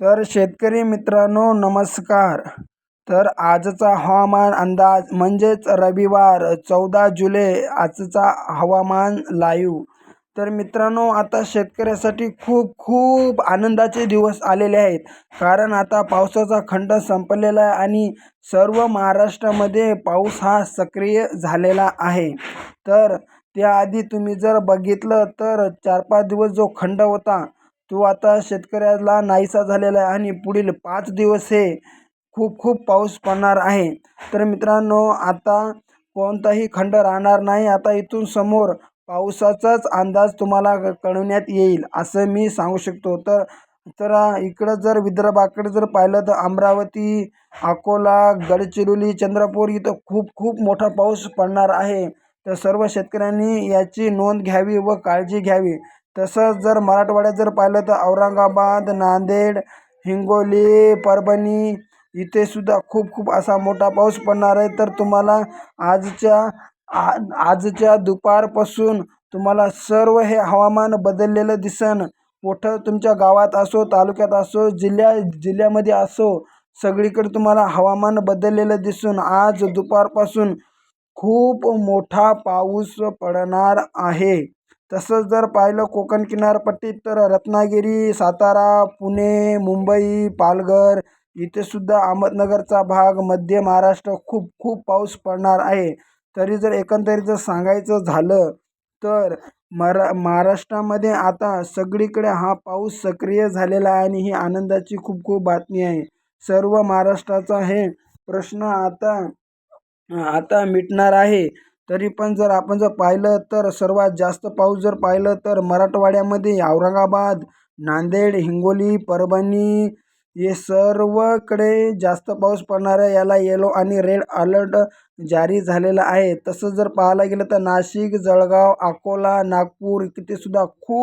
तर शेतकरी मित्रांनो नमस्कार. तर आजचा हवामान अंदाज म्हणजेच रविवार चौदा जुलै आजचा हवामान लाईव्ह तर मित्रांनो आता शेतकऱ्यासाठी खूप खूप आनंदाचे दिवस आलेले आहेत. कारण आता पावसाचा खंड संपलेला आहे आणि सर्व महाराष्ट्रामध्ये पाऊस हा सक्रिय झालेला आहे. तर त्याआधी तुम्ही जर बघितलं तर चार पाच दिवस जो खंड होता तो आता शेतकऱ्याला नाहीसा झालेला आहे आणि पुढील पाच दिवस हे खूप खूप पाऊस पडणार आहे. तर मित्रांनो आता कोणताही खंड राहणार नाही. आता इथून समोर पावसाचाच अंदाज तुम्हाला क- कळवण्यात येईल असं मी सांगू शकतो. तर तर इकडं जर विदर्भाकडे जर पाहिलं तर अमरावती अकोला गडचिरोली चंद्रपूर इथं खूप खूप मोठा पाऊस पडणार आहे. तर सर्व शेतकऱ्यांनी याची नोंद घ्यावी व काळजी घ्यावी. तसंच जर मराठवाड्यात जर पाहिलं तर औरंगाबाद नांदेड हिंगोली परभणी इथे सुद्धा खूप खूप असा मोठा पाऊस पडणार आहे. तर तुम्हाला आजच्या आ आजच्या दुपारपासून तुम्हाला सर्व हे हवामान बदललेलं दिसन. कुठं तुमच्या गावात असो तालुक्यात असो जिल्ह्या जिल्ह्यामध्ये असो सगळीकडे तुम्हाला हवामान बदललेलं दिसून आज दुपारपासून खूप मोठा पाऊस पडणार आहे. तसंच जर पाहिलं कोकण किनारपट्टीत तर रत्नागिरी सातारा पुणे मुंबई पालघर इथेसुद्धा अहमदनगरचा भाग मध्य महाराष्ट्र खूप खूप पाऊस पडणार आहे. तरी जर एकंदरीत जर सांगायचं झालं तर मरा महाराष्ट्रामध्ये आता सगळीकडे हा पाऊस सक्रिय झालेला आहे आणि ही आनंदाची खूप खूप बातमी आहे. सर्व महाराष्ट्राचा हे प्रश्न आता आता मिटणार आहे. तरी पण जर आपण जर पाहिलं तर सर्वात जास्त पाऊस जर पाहिलं तर मराठवाड्यामध्ये औरंगाबाद नांदेड हिंगोली परभणी हे सर्वकडे जास्त पाऊस पडणाऱ्या याला येलो आणि रेड अलर्ट जारी झालेला आहे. तसं जर पाहायला गेलं तर नाशिक जळगाव अकोला नागपूर इथे सुद्धा खूप